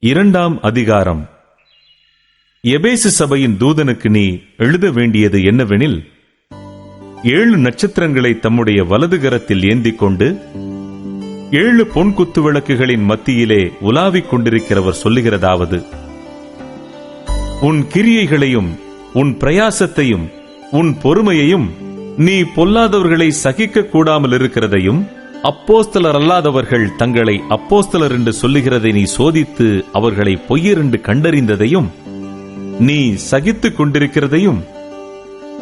இரண்டாம் அதிகாரம். எபேசு சபையின் தூதனுக்கு நீ எழுத வேண்டியது என்னவெனில் ஏழு நட்சத்திரங்களை தம்முடைய வலது கரத்தில் ஏந்திக் கொண்டு ஏழு பொன் குத்து விளக்குகளின் மத்தியிலே உலாவிக் கொண்டிருக்கிறவர் சொல்லுகிறதாவது. உன் கிரியைகளையும் உன் பிரயாசத்தையும் உன் பொறுமையையும் நீ பொல்லாதவர்களை சகிக்க கூடாமல் இருக்கிறதையும் அப்போஸ்தலர் அல்லாதவர்கள் தங்களை அப்போஸ்தலர் என்று சொல்லுகிறதை நீ சோதித்து அவர்களை பொய்யர் என்று கண்டறிந்ததையும் நீ சகித்துக் கொண்டிருக்கிறதையும்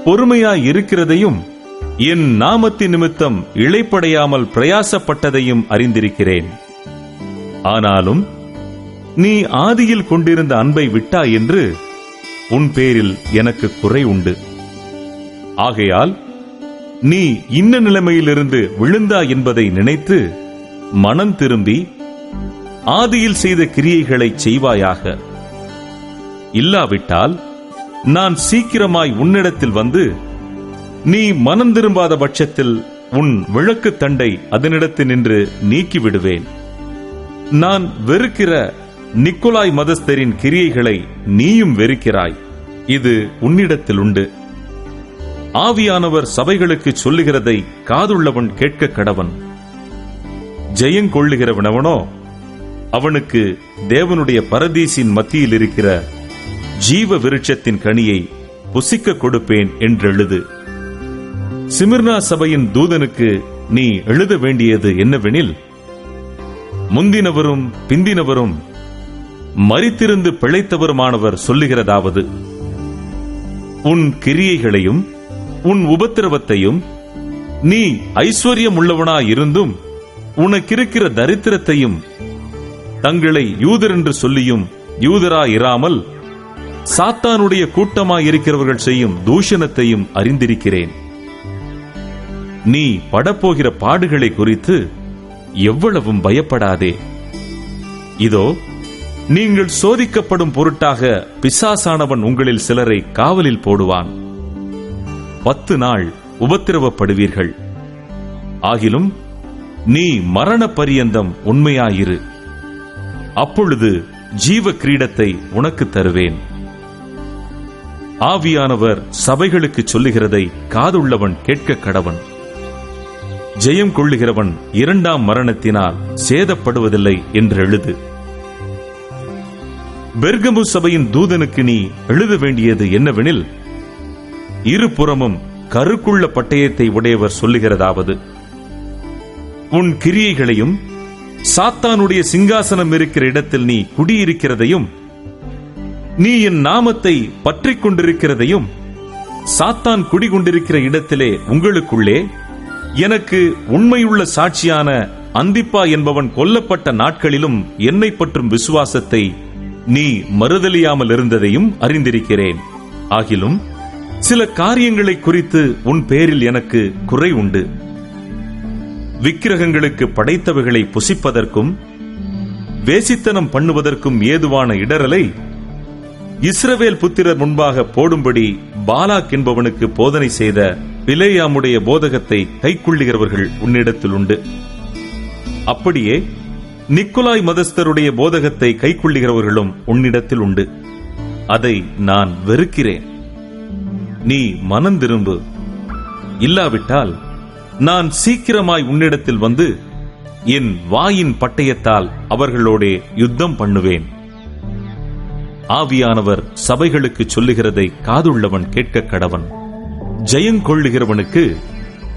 பொறுமையாய் இருக்கிறதையும் என் நாமத்தின் நிமித்தம் இழைப்படையாமல் பிரயாசப்பட்டதையும் அறிந்திருக்கிறேன். ஆனாலும் நீ ஆதியில் கொண்டிருந்த அன்பை விட்டாய் என்று உன் பேரில் எனக்கு குறை உண்டு. ஆகையால் நீ இன்ன நிலைமையிலிருந்து விழுந்தா என்பதை நினைத்து மனம் திரும்பி ஆதியில் செய்த கிரியைகளை செய்வாயாக. இல்லாவிட்டால் நான் சீக்கிரமாய் உன்னிடத்தில் வந்து நீ மனம் திரும்பாத பட்சத்தில் உன் விளக்கு தண்டை அதனிடத்தில் நின்று நீக்கிவிடுவேன். நான் வெறுக்கிற நிக்கோலாய் மதஸ்தரின் கிரியைகளை நீயும் வெறுக்கிறாய். இது உன்னிடத்தில் உண்டு ஆவியானவர் சபைகளுக்கு சொல்லுகிறதை காதுள்ளவன் கேட்க கடவன். ஜெயங்கொள்ளுகிறவனவனோ அவனுக்கு தேவனுடைய பரதீசின் மத்தியில் இருக்கிற ஜீவ விருட்சத்தின் கனியை புசிக்க கொடுப்பேன் என்றெழுது. சிமிர்னா சபையின் தூதனுக்கு நீ எழுத வேண்டியது என்னவெனில் முந்தினவரும் பிந்தினவரும் மறித்திருந்து பிழைத்தவருமானவர் சொல்லுகிறதாவது. உன் கிரியைகளையும் உன் உபத்திரவத்தையும் நீ ஐஸ்வர்யம் உள்ளவனாயிருந்தும் உனக்கிருக்கிற தரித்திரத்தையும் தங்களை யூதர் என்று சொல்லியும் யூதராயிராமல் சாத்தானுடைய கூட்டமாயிருக்கிறவர்கள் செய்யும் தூஷணத்தையும் அறிந்திருக்கிறேன். நீ படப்போகிற பாடுகளை குறித்து எவ்வளவும் பயப்படாதே. இதோ நீங்கள் சோதிக்கப்படும் பொருட்டாக பிசாசானவன் உங்களில் சிலரை காவலில் போடுவான். பத்து நாள் உபத்திரவப்படுவீர்கள். ஆகிலும் நீ மரண பரியந்தம் உண்மையாயிரு. அப்பொழுது ஜீவ கிரீடத்தை உனக்கு தருவேன். ஆவியானவர் சபைகளுக்கு சொல்லுகிறதை காதுள்ளவன் கேட்க கடவன். ஜெயம் கொள்ளுகிறவன் இரண்டாம் மரணத்தினால் சேதப்படுவதில்லை என்று எழுது. பெர்கமு சபையின் தூதனுக்கு நீ எழுத வேண்டியது என்னவெனில் இருபுறமும் கருக்குள்ள பட்டயத்தை உடையவர் சொல்லுகிறதாவது உன் கிரியைகளையும் சாத்தானுடைய சிங்காசனம் இருக்கிற இடத்தில் நீ குடியிருக்கிறதையும் நீ என் நாமத்தை பற்றிக் கொண்டிருக்கிறதையும் சாத்தான் குடிகொண்டிருக்கிற இடத்திலே உங்களுக்குள்ளே எனக்கு உண்மையுள்ள சாட்சியான அந்திப்பா என்பவன் கொல்லப்பட்ட நாட்களிலும் என்னை பற்றும் விசுவாசத்தை நீ மறுதலியாமல் இருந்ததையும் அறிந்திருக்கிறேன். ஆகிலும் சில காரியங்களை குறித்து உன் பேரில் எனக்கு குறை உண்டு. விக்கிரகங்களுக்கு படைத்தவைகளை புசிப்பதற்கும் வேசித்தனம் பண்ணுவதற்கும் ஏதுவான இடரலை இஸ்ரவேல் புத்திரர் முன்பாக போடும்படி பாலாக் என்பவனுக்கு போதனை செய்த பிலேயாமுடைய போதகத்தை கைக்கொள்ளுகிறவர்கள் உன்னிடத்தில் உண்டு. அப்படியே நிக்கோலாய் மதஸ்தருடைய போதகத்தை கைக்கொள்ளுகிறவர்களும் உன்னிடத்தில் உண்டு. அதை நான் வெறுக்கிறேன். நீ மனம் திரும்பு. இல்லாவிட்டால் நான் சீக்கிரமாய் உன்னிடத்தில் வந்து என் வாயின் பட்டயத்தால் அவர்களோடே யுத்தம் பண்ணுவேன். ஆவியானவர் சபைகளுக்கு சொல்லுகிறதை காதுள்ளவன் கேட்க கடவன். ஜெயங்கொள்ளுகிறவனுக்கு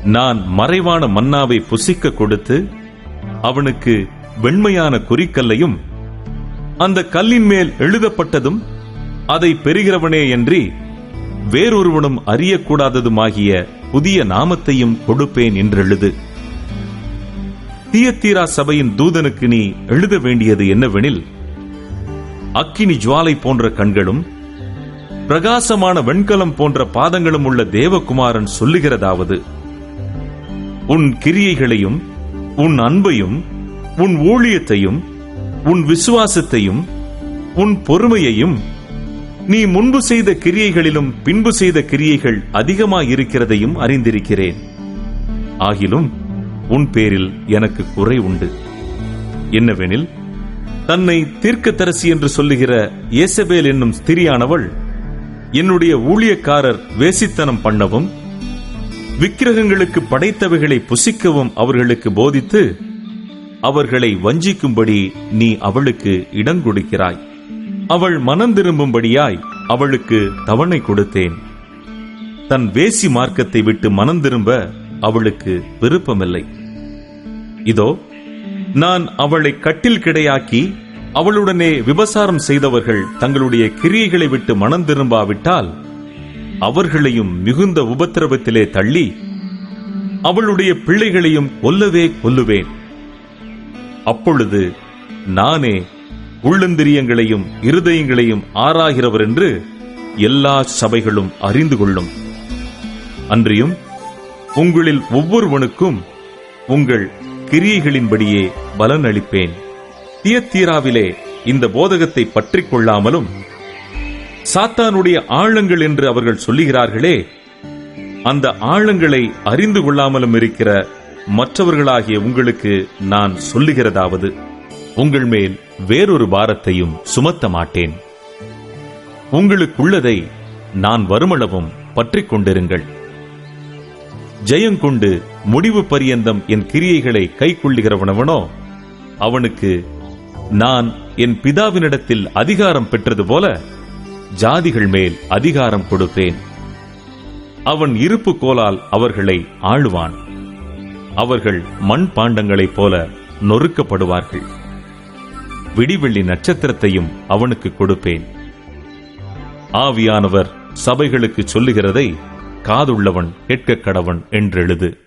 நான் மறைவான மன்னாவை புசிக்க கொடுத்து அவனுக்கு வெண்மையான குறிக்கல்லையும் அந்த கல்லின் மேல் எழுதப்பட்டதும் அதை பெறுகிறவனே என்று வேறொருவனும் அறியக்கூடாததுமாகிய புதிய நாமத்தையும் கொடுப்பேன் என்றெழுது. தியத்தீரா சபையின் தூதனுக்கு நீ எழுத வேண்டியது என்னவெனில் அக்கினி ஜுவாலை போன்ற கண்களும் பிரகாசமான வெண்கலம் போன்ற பாதங்களும் உள்ள தேவகுமாரன் சொல்லுகிறதாவது. உன் கிரியைகளையும் உன் அன்பையும் உன் ஊழியத்தையும் உன் விசுவாசத்தையும் உன் பொறுமையையும் நீ முன்பு செய்த கிரியைகளிலும் பின்பு செய்த கிரியைகள் அதிகமாயிருக்கிறதையும் அறிந்திருக்கிறேன். ஆகிலும் உன் பேரில் எனக்கு குறை உண்டு. என்னவெனில் தன்னை தீர்க்கதரிசி என்று சொல்லுகிற ஏசபேல் என்னும் ஸ்திரியானவள் என்னுடைய ஊழியக்காரர் வேசித்தனம் பண்ணவும் விக்கிரகங்களுக்கு படைத்தவைகளை புசிக்கவும் அவர்களுக்கு போதித்து அவர்களை வஞ்சிக்கும்படி நீ அவளுக்கு இடங்கொடுக்கிறாய் அவள் மனம் திரும்பும்படியாய் அவளுக்கு தவணை கொடுத்தேன். தன் வேசி மார்க்கத்தை விட்டு மனம் திரும்ப அவளுக்கு விருப்பமில்லை. இதோ நான் அவளை கட்டில் கிடையாக்கி அவளுடனே விபசாரம் செய்தவர்கள் தங்களுடைய கிரியைகளை விட்டு மனம் திரும்பாவிட்டால் அவர்களையும் மிகுந்த உபத்திரவத்திலே தள்ளி அவளுடைய பிள்ளைகளையும் கொல்லவே கொல்லுவேன். அப்பொழுது நானே உள்ளந்திரியங்களையும் இருதயங்களையும் ஆராகிறவர் என்று எல்லா சபைகளும் அறிந்து கொள்ளும். அன்றியும் உங்களில் ஒவ்வொருவனுக்கும் உங்கள் கிரியைகளின்படியே பலன் அளிப்பேன் தியத்தீராவிலே இந்த போதகத்தை பற்றிக் கொள்ளாமலும் சாத்தானுடைய ஆழங்கள் என்று அவர்கள் சொல்லுகிறார்களே அந்த ஆழங்களை அறிந்து கொள்ளாமலும் இருக்கிற மற்றவர்களாகிய உங்களுக்கு நான் சொல்லுகிறதாவது. உங்கள் மேல் வேறொரு பாரத்தையும் சுமத்த மாட்டேன் உங்களுக்குள்ளதை நான் வருமளவும் பற்றிக் கொண்டிருங்கள். ஜெயங்கொண்டு முடிவு பரியந்தம் என் கிரியைகளை கைக்கொள்ளுகிறவனவனோ அவனுக்கு நான் என் பிதாவினிடத்தில் அதிகாரம் பெற்றது போல ஜாதிகள் மேல் அதிகாரம் கொடுப்பேன். அவன் இருப்பு கோலால் அவர்களை ஆளுவான். அவர்கள் மண் பாண்டங்களைப் போல நொறுக்கப்படுவார்கள். விடிவெள்ளி நட்சத்திரத்தையும் அவனுக்கு கொடுப்பேன். ஆவியானவர் சபைகளுக்கு சொல்லுகிறதை காதுள்ளவன் கேட்க கடவன் என்றெழுது.